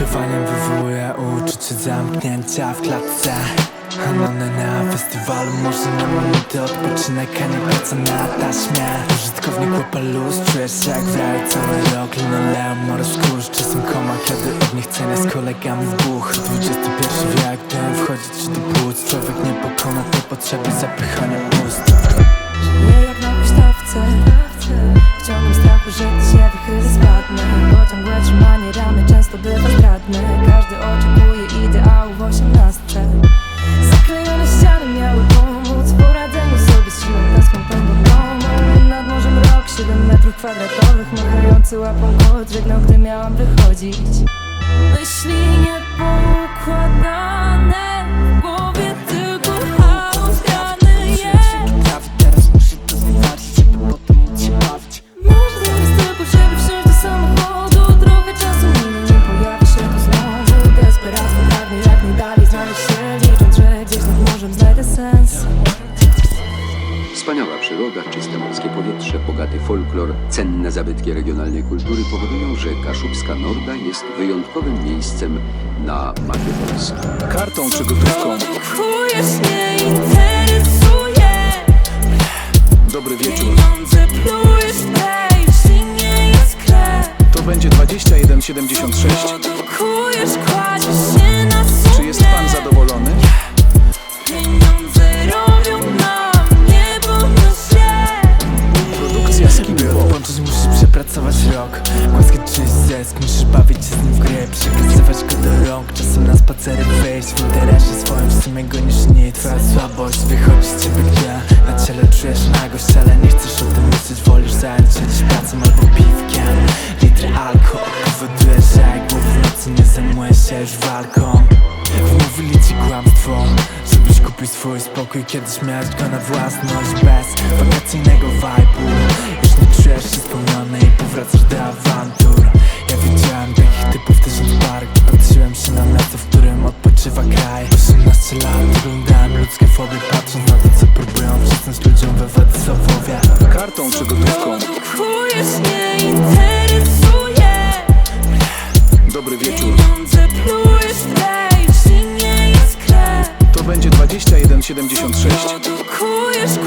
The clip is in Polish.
Zachowaniem wywołuje uczucie zamknięcia w klatce. Anony na festiwalu, może na minuty odpoczynek, a nie praca na taśmie. Użytkownik łapa luz, czujesz jak w raju cały rok Linoleum oraz kurz, czasem koma, kiedy od niechcenia z kolegami w buch. XXI wiek, dałem wchodzić do płuc. Człowiek nie pokona tej potrzeby zapychania ust. Żyję jak na huśtawce W ciągłym strachu, że gdy się wychylę spadnę Bo ciągłe trzymanie ramy często bywa zdradne Każdy oczekuje ideału w osiemnastce. Zaklejone ściany miały pomóc W poradzeniu sobie z siłą tęskną pędą domu Nad morzem rok, 7 metrów kwadratowych Machający łapą kot żegnał, gdy miałam wychodzić. Myśli przyroda, czyste morskie powietrze, bogaty folklor, cenne zabytki regionalnej kultury powodują, że Kaszubska Norda jest wyjątkowym miejscem na mapie Polski. Kartą czy gotówką. Dobry wieczór. To będzie 2176. przepracować rok. Głaskać czyjś zysk, musisz bawić się z nim w gry Przekazywać go do rąk, czasem na spacery wyjść W interesie swoim, w sumie gonisz nie Twoja słabość wychodzi z ciebie gdzie Na ciele czujesz nagość, ale nie chcesz o tym myśleć. Wolisz zająć się pracą albo piwkiem. Litry alkohol powoduje, że jak w nocy nie zajmuje się już walką. Wmówili ci kłamstwo Żebyś kupił swój spokój. Kiedyś miałeś go na własność Bez wakacyjnego vibe'u Się spełniony I powracasz do awantur Ja widziałem takich typów też w park Patrzyłem się na miasto, w którym odpoczywa kraj 18 lat oglądałem ludzkie fobie Patrząc na to co próbują przysnąć ludziom we Władysławowie Kartą czy gotówką. Produkujesz, nie interesuje Dobry wieczór. Pieniądze plujesz, tej, jeśli nie jest krew To będzie 2176.